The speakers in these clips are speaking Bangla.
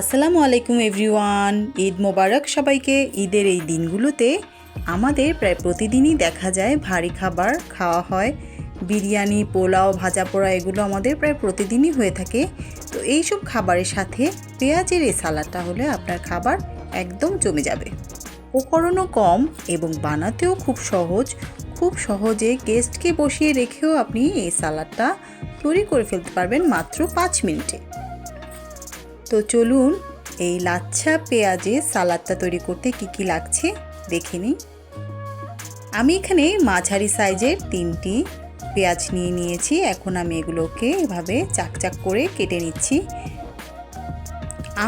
আসসালামু আলাইকুম এভরিওয়ান। ঈদ মোবারক সবাইকে। ঈদের এই দিনগুলোতে আমাদের প্রায় প্রতিদিনই দেখা যায় ভারী খাবার খাওয়া হয়। বিরিয়ানি, পোলাও ভাজা পোড়া এগুলো আমাদের প্রায় প্রতিদিনই হয়ে থাকে। তো এই সব খাবারের সাথে পেঁয়াজের এই সালাডটা হলে আপনার খাবার একদম জমে যাবে। উপকরণও কম এবং বানাতেও খুব সহজ। খুব সহজে গেস্টকে বসিয়ে রেখেও আপনি এই সালাডটা তৈরি করে ফেলতে পারবেন মাত্র পাঁচ মিনিটে। তো চলুন এই লাচ্ছা পেঁয়াজে সালাদটা তৈরি করতে কি কি লাগছে দেখে নিই। আমি এখানে মাঝারি সাইজের তিনটি পেঁয়াজ নিয়ে নিয়েছি। এখন আমি এগুলোকে এভাবে চাকচাক করে কেটে নিচ্ছি।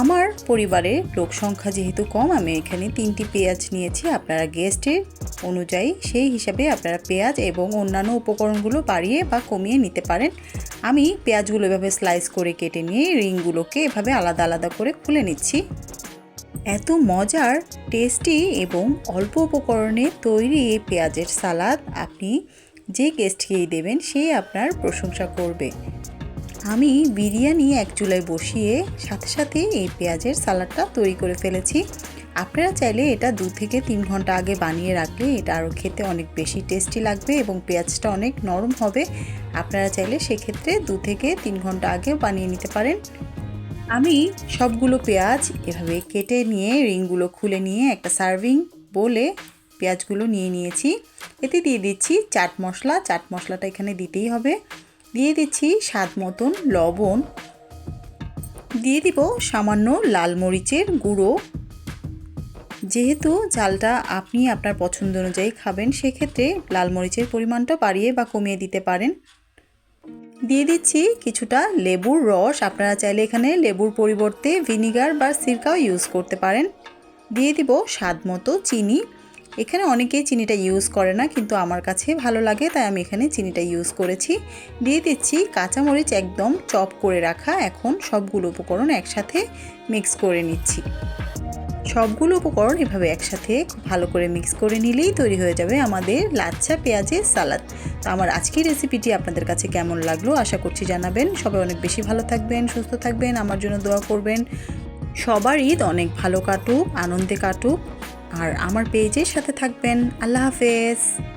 আমার পরিবারের লোক সংখ্যা যেহেতু কম, আমি এখানে তিনটি পেঁয়াজ নিয়েছি। আপনারা গেস্টের অনুযায়ী সেই হিসাবে আপনারা পেঁয়াজ এবং অন্যান্য উপকরণগুলো বাড়িয়ে বা কমিয়ে নিতে পারেন। আমি পেঁয়াজগুলো এভাবে স্লাইস করে কেটে নিয়ে রিংগুলোকে এভাবে আলাদা আলাদা করে খুলে নিচ্ছি। এত মজার টেস্টি এবং অল্প উপকরণে তৈরি এই পেঁয়াজের সালাদ আপনি যে গেস্টকেই দেবেন সে আপনার প্রশংসা করবে। আমি বিরিয়ানি এক চুলায় বসিয়ে সাথে সাথে এই পেঁয়াজের সালাডটা তৈরি করে ফেলেছি। আপনারা চাইলে এটা দু থেকে তিন ঘণ্টা আগে বানিয়ে রাখলে এটা আরও খেতে অনেক বেশি টেস্টি লাগবে এবং পেঁয়াজটা অনেক নরম হবে। আপনারা চাইলে সেক্ষেত্রে দু থেকে তিন ঘণ্টা আগে বানিয়ে নিতে পারেন। আমি সবগুলো পেঁয়াজ এভাবে কেটে নিয়ে রিংগুলো খুলে নিয়ে একটা সার্ভিং বলে পেঁয়াজগুলো নিয়ে নিয়েছি। এতে দিয়ে দিচ্ছি চাট মশলা। চাট মশলাটা এখানে দিতেই হবে। দিয়ে দিচ্ছি স্বাদ মতন লবণ। দিয়ে দিব সামান্য লাল মরিচের গুঁড়ো। যেহেতু ঝালটা আপনি আপনার পছন্দ অনুযায়ী খাবেন, সেক্ষেত্রে লাল মরিচের পরিমাণটা বাড়িয়ে বা কমিয়ে দিতে পারেন। দিয়ে দিচ্ছি কিছুটা লেবুর রস। আপনারা চাইলে এখানে লেবুর পরিবর্তে ভিনিগার বা সিরকাও ইউজ করতে পারেন। দিয়ে দিব স্বাদ মতো চিনি। এখানে অনেকেই চিনিটা ইউজ করে না, কিন্তু আমার কাছে ভালো লাগে, তাই আমি এখানে চিনিটা ইউজ করেছি। দিয়ে দিচ্ছি কাঁচামরিচ একদম চপ করে রাখা। এখন সবগুলো উপকরণ একসাথে মিক্স করে নিচ্ছি। সবগুলো উপকরণ এভাবে একসাথে ভালো করে মিক্স করে নিলেই তৈরি হয়ে যাবে আমাদের লাচ্ছা পেঁয়াজের সালাদ। তো আমার আজকের রেসিপিটি আপনাদের কাছে কেমন লাগল আশা করছি জানাবেন। সবাই অনেক বেশি ভালো থাকবেন, সুস্থ থাকবেন, আমার জন্য দোয়া করবেন। সবার ঈদ অনেক ভালো কাটুক, আনন্দে কাটুক। আর আমার পেজের সাথে থাকবেন। আল্লাহ হাফেজ।